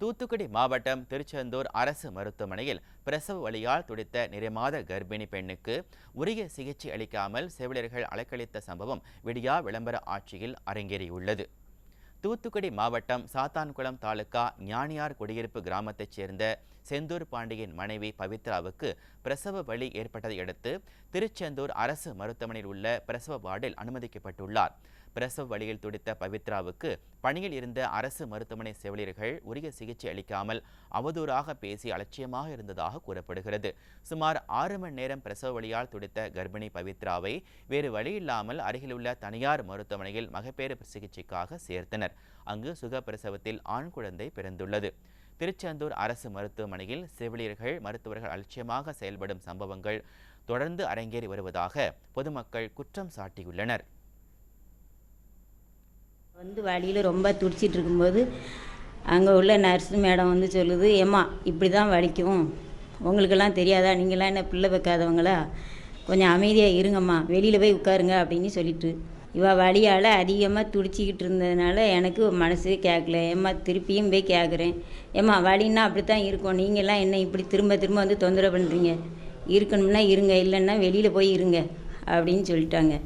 தூத்துக்குடி மாவட்டம் திருச்செந்தூர் அரசு மருத்துவமனையில் பிரசவ வழியால் துடித்த நிறைமாத கர்ப்பிணி பெண்ணுக்கு உரிய சிகிச்சை அளிக்காமல் செவிலியர்கள் அலைக்கழித்த சம்பவம் விடியா விளம்பர ஆட்சியில் அரங்கேறியுள்ளது. தூத்துக்குடி மாவட்டம் சாத்தான்குளம் தாலுகா ஞானியார் குடியிருப்பு கிராமத்தைச் சேர்ந்த செந்தூர் பாண்டியின் மனைவி பவித்ராவுக்கு பிரசவ வலி ஏற்பட்டதை அடுத்து திருச்செந்தூர் அரசு மருத்துவமனையில் உள்ள பிரசவ வார்டில் அனுமதிக்கப்பட்டுள்ளார். பிரசவ வழியில் துடித்த பவித்ராவுக்கு பணியில் இருந்த அரசு மருத்துவமனை செவிலியர்கள் உரிய சிகிச்சை அளிக்காமல் அவதூறாக பேசி அலட்சியமாக இருந்ததாக கூறப்படுகிறது. சுமார் ஆறு மணி நேரம் பிரசவ வழியால் துடித்த கர்ப்பிணி பவித்ராவை வேறு வழியில்லாமல் அருகிலுள்ள தனியார் மருத்துவமனையில் மகப்பேறு சிகிச்சைக்காக சேர்த்தனர். அங்கு சுகப்பிரசவத்தில் ஆண் குழந்தை பிறந்துள்ளது. திருச்செந்தூர் அரசு மருத்துவமனையில் செவிலியர்கள் மருத்துவர்கள் அலட்சியமாக செயல்படும் சம்பவங்கள் தொடர்ந்து அரங்கேறி வருவதாக பொதுமக்கள் குற்றம் சாட்டியுள்ளனர். வந்து வழியில் ரொம்ப துடிச்சிட்டு இருக்கும்போது அங்கே உள்ள நர்ஸு மேடம் வந்து சொல்லுது ஏம்மா இப்படி தான் வலிக்கும். உங்களுக்கெல்லாம் தெரியாதா? நீங்களாம் என்ன பிள்ளை வைக்காதவங்களா? கொஞ்சம் அமைதியாக இருங்கம்மா. வெளியில் போய் உட்காருங்க அப்படின்னு சொல்லிட்டு. இவள் வழியால் அதிகமாக துடிச்சிக்கிட்டு இருந்ததுனால எனக்கு மனசே கேட்கல ஏம்மா திருப்பியும் போய் கேட்குறேன் ஏம்மா வலின்னா அப்படி தான் இருக்கும். நீங்கள்லாம் என்ன இப்படி திரும்ப திரும்ப வந்து தொந்தரவு பண்ணுறீங்க இருக்கணும்னா இருங்க இல்லைன்னா வெளியில் போய் இருங்க அப்படின்னு சொல்லிட்டாங்க.